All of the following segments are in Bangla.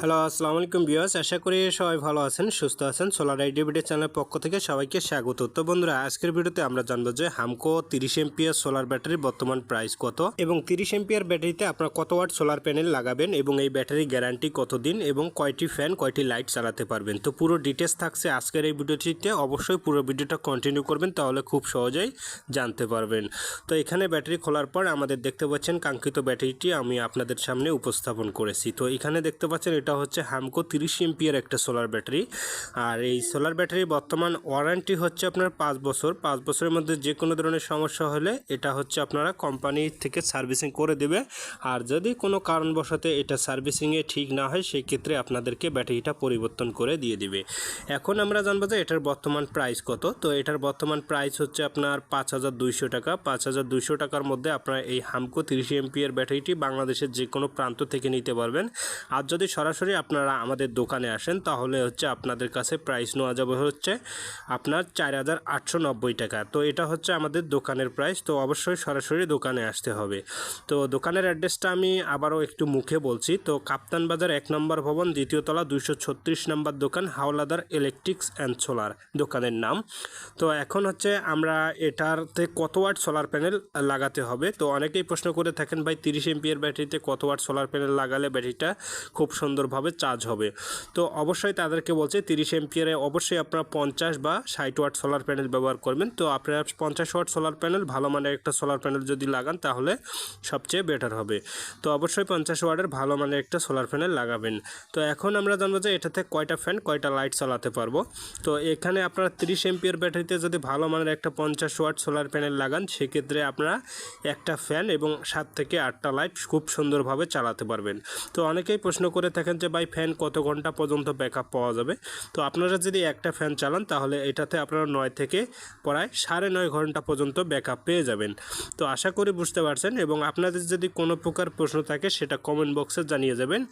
হ্যালো আসসালামু আলাইকুম বিয়াস আশা করি সবাই ভালো আছেন, সুস্থ আছেন। সোলার আইডি আইডিবিটি চ্যানেলের পক্ষ থেকে সবাইকে স্বাগত। তো বন্ধুরা, আজকের ভিডিওতে আমরা জানব যে হামকো তিরিশ এমপিয়ার সোলার ব্যাটারির বর্তমান প্রাইস কত এবং তিরিশ এমপিয়ার ব্যাটারিতে আপনার কত ওয়াট সোলার প্যানেল লাগাবেন এবং এই ব্যাটারি গ্যারান্টি কতদিন এবং কয়টি ফ্যান কয়টি লাইট চালাতে পারবেন। তো পুরো ডিটেলস থাকছে আজকের এই ভিডিওটিতে। অবশ্যই পুরো ভিডিওটা কন্টিনিউ করবেন, তাহলে খুব সহজেই জানতে পারবেন। তো এখানে ব্যাটারি খোলার পর আমাদের দেখতে পাচ্ছেন কাঙ্ক্ষিত ব্যাটারিটি আমি আপনাদের সামনে উপস্থাপন করেছি। তো এখানে দেখতে পাচ্ছেন এটা হচ্ছে হামকো তিরিশ এমপিয়ার একটা সোলার ব্যাটারি। আর এই সোলার ব্যাটারি বর্তমান ওয়ারেন্টি হচ্ছে আপনার পাঁচ বছর। পাঁচ বছরের মধ্যে যে কোনো ধরনের সমস্যা হলে এটা হচ্ছে আপনারা কোম্পানি থেকে সার্ভিসিং করে দেবে। আর যদি কোনো কারণবশত এটা সার্ভিসিংয়ে ঠিক না হয় সেই ক্ষেত্রে আপনাদেরকে ব্যাটারিটা পরিবর্তন করে দিয়ে দিবে। এখন আমরা জানব যে এটার বর্তমান প্রাইস কত। তো এটার বর্তমান প্রাইস হচ্ছে আপনার পাঁচ হাজার দুইশো টাকা। পাঁচ হাজার দুইশো টাকার মধ্যে আপনার এই হামকো তিরিশ এমপিয়ার ব্যাটারিটি বাংলাদেশের যে কোনো প্রান্ত থেকে নিতে পারবেন। আর যদি সরাসরি আপনারা আমাদের দোকানে আসেন, তাহলে হচ্ছে আপনাদের কাছে প্রাইস নেওয়া যাবে হচ্ছে আপনার চার হাজার আটশো নব্বই টাকা। তো এটা হচ্ছে আমাদের দোকানের প্রাইস তো অবশ্যই সরাসরি দোকানে আসতে হবে। তো দোকানের অ্যাড্রেসটা আমি আবারও একটু মুখে বলছি। তো কাপ্তান বাজার এক নম্বর ভবন, দ্বিতীয় তলা দুইশো ছত্রিশ নম্বর দোকান, হাওলাদার ইলেকট্রিক্স অ্যান্ড সোলার দোকানের নাম। তো এখন হচ্ছে আমরা এটাতে কত ওয়াট সোলার প্যানেল লাগাতে হবে? তো অনেকেই প্রশ্ন করে থাকেন, ভাই, তিরিশ এমপিয়ার ব্যাটারিতে কত ওয়াট সোলার প্যানেল লাগালে ব্যাটারিটা খুব সুন্দরভাবে চার্জ হবে। তো অবশ্যই তাদেরকে বলছে, তিরিশ এমপিয়ারে অবশ্যই আপনারা পঞ্চাশ বা ষাট ওয়াট সোলার প্যানেল ব্যবহার করবেন। তো আপনারা পঞ্চাশ ওয়াট সোলার প্যানেল ভালো মানের একটা সোলার প্যানেল যদি লাগান, তাহলে সবচেয়ে বেটার হবে। তো অবশ্যই পঞ্চাশ ওয়াটের ভালো মানের একটা সোলার প্যানেল লাগাবেন। তো এখন আমরা জানব যে এটাতে কয়টা ফ্যান কয়টা লাইট চালাতে পারব। তো এখানে আপনারা তিরিশ এমপিয়ার ব্যাটারিতে যদি ভালো মানের একটা পঞ্চাশ ওয়াট সোলার প্যানেল লাগান, সেক্ষেত্রে আপনারা একটা ফ্যান এবং সাত থেকে আটটা লাইট খুব সুন্দরভাবে চালাতে পারবেন। তো অনেকেই প্রশ্ন করে থাকেন যে ভাই ফ্যান কত ঘণ্টা পর্যন্ত ব্যাকআপ পাওয়া যাবে? তো আপনারা যদি একটা ফ্যান চালান, তাহলে এটাতে আপনারা নয় থেকে প্রায় সাড়ে নয় ঘণ্টা পর্যন্ত ব্যাকআপ পেয়ে যাবেন। তো আশা করি বুঝতে পারছেন এবং আপনাদের যদি কোনো প্রকার প্রশ্ন থাকে, সেটা কমেন্ট বক্সে জানিয়ে যাবেন।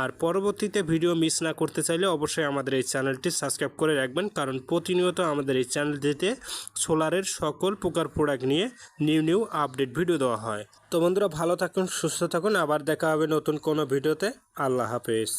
আর পরবর্তীতে ভিডিও মিস না করতে চাইলে অবশ্যই আমাদের এই চ্যানেলটি সাবস্ক্রাইব করে রাখবেন, কারণ প্রতিনিয়ত আমাদের এই চ্যানেলটিতে সোলারের সকল প্রকার প্রোডাক্ট নিয়ে নিউ নিউ আপডেট ভিডিও দেওয়া হয়। তো বন্ধুরা ভালো থাকুন সুস্থ থাকুন। আবার দেখা হবে নতুন কোনো ভিডিওতে। আল্লাহ হাফেজ।